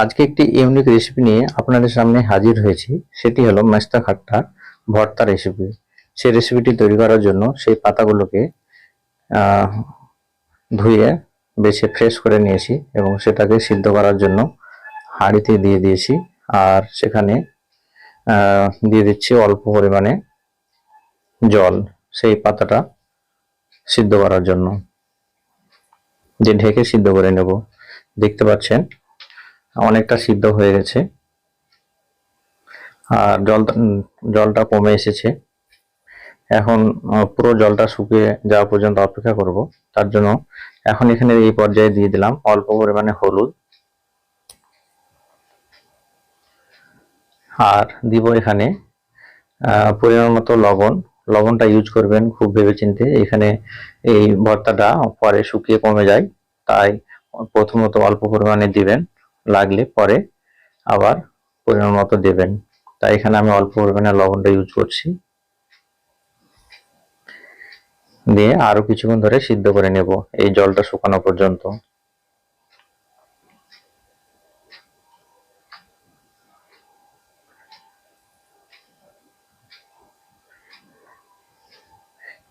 আজকে একটি unique recipe নিয়ে আপনাদের সামনে হাজির হয়েছি। সেটি হলো মেস্তা খাট্টার ভর্তা রেসিপি সেই রেসিপিটি তৈরি করার জন্য সেই পাতাগুলোকে ধুয়ে বেছে ফ্রেশ করে নিয়েছি এবং সেটাকে সিদ্ধ করার জন্য হাঁড়িতে দিয়ে দিয়েছি। আর সেখানে দিয়ে দিচ্ছি অল্প পরিমাণে জল সেই পাতাটা সিদ্ধ করার জন্য। যে ঢেকে সিদ্ধ করে নেব। দেখতে পাচ্ছেন অনেকটা সিদ্ধ হয়ে গেছে। আর জল, জলটা কমে এসেছে। এখন পুরো জলটা শুকিয়ে যাওয়া পর্যন্ত অপেক্ষা করব। তার জন্য এখন এখানে এই পর্যায়ে দিয়ে দিলাম অল্প পরিমাণে হলুদ। আর দিব এখানে পরিমাণ মতো লবণ। লবণটা ইউজ করবেন খুব ভেবেচিন্তে। এখানে এই ভর্তাটা পরে শুকিয়ে কমে যায়। তাই প্রথমত অল্প পরিমাণে দিবেন। লাগলে পরে আবার পরিমাণ মতো দেবেন। তাই এখানে আমি অল্প পরিমাণে লবণটা ইউজ করছি। দিয়ে আরও কিছুক্ষণ ধরে সিদ্ধ করে নেব এই জলটা শুকানো পর্যন্ত।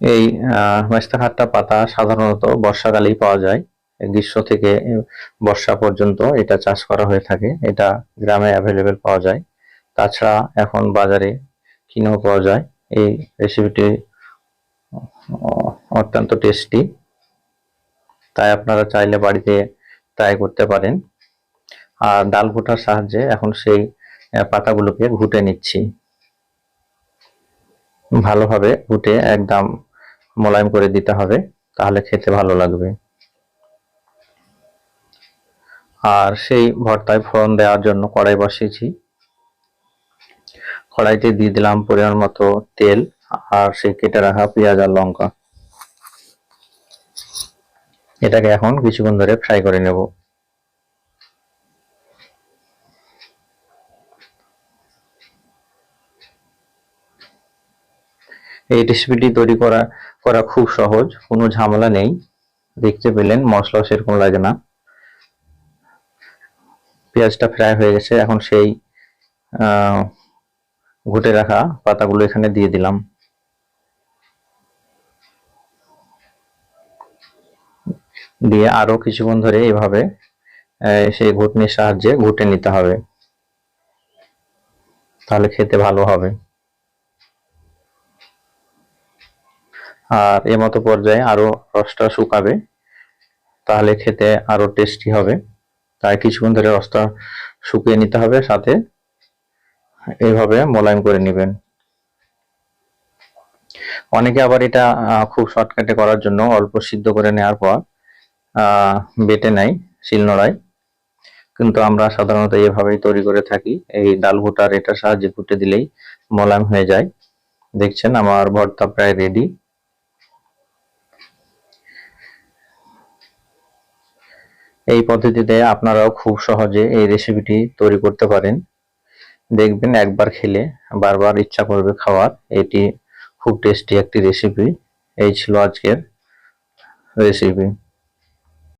এই, আহ মেস্তা পাতা সাধারণত বর্ষাকালেই পাওয়া যায়। গ্রীষ্ম থেকে বর্ষা পর্যন্ত এটা চাষ করা হয়ে থাকে। এটা গ্রামে অ্যাভেলেবেল পাওয়া যায়। তাছাড়া এখন বাজারে কিনেও পাওয়া যায়। এই রেসিপিটি অত্যন্ত টেস্টি তাই আপনারা চাইলে বাড়িতে ট্রাই করতে পারেন। আর ডাল ঘোটার সাহায্যে এখন সেই পাতাগুলোকে ঘুটে নিচ্ছি। ভালোভাবে ঘুটে একদম মোলায়েম করে দিতে হবে। তাহলে খেতে ভালো লাগবে। আর সেই ভর্তায় ফোড়ন দেওয়ার জন্য কড়াই বসিয়েছি। কড়াইতে দিয়ে দিলাম পরিমাণ মতো তেল আর সেই কেটে রাখা পেঁয়াজ আর লঙ্কা। এটাকে এখন কিছুক্ষণ ধরে ফ্রাই করে নেব। এই রেসিপিটি তৈরি করা করা খুব সহজ, কোনো ঝামেলা নেই। দেখতে পেলেন মশলা সেরকম লাগে না। পেঁয়াজটা ফ্রাই হয়ে গেছে, এখন সেই ঘুটে রাখা পাতাগুলো এখানে দিয়ে দিলাম। দিয়ে আরও কিছুক্ষণ ধরে এভাবে সেই ঘুটনির সাহায্যে ঘুটে নিতে হবে। তাহলে খেতে ভালো হবে। আর এ মতো পর্যায়ে আরও রসটা শুকাবে, তাহলে খেতে আরও টেস্টি হবে। তাই কিছুক্ষণ ধরে রসটা শুকিয়ে নিতে হবে সাথে। এইভাবে মোলায়েম করে নেবেন। অনেকে আবার এটা খুব শর্টকাটে করার জন্য অল্প সিদ্ধ করে নেওয়ার পর বেটে নেয় শিলনোড়ায় কিন্তু আমরা সাধারণত এভাবেই তৈরি করে থাকি। এই ডাল ভুটার এটার সাহায্যে ফুটে দিলেই মোলায়েম হয়ে যায়। দেখছেন আমার ভর্তা প্রায় রেডি এই পদ্ধতিতে আপনারাও খুব সহজে এই রেসিপিটি তৈরি করতে পারেন। দেখবেন একবার খেলে বারবার ইচ্ছা করবে খাওয়ার। এটি খুব টেস্টি একটি রেসিপি এই ছিল আজকের রেসিপি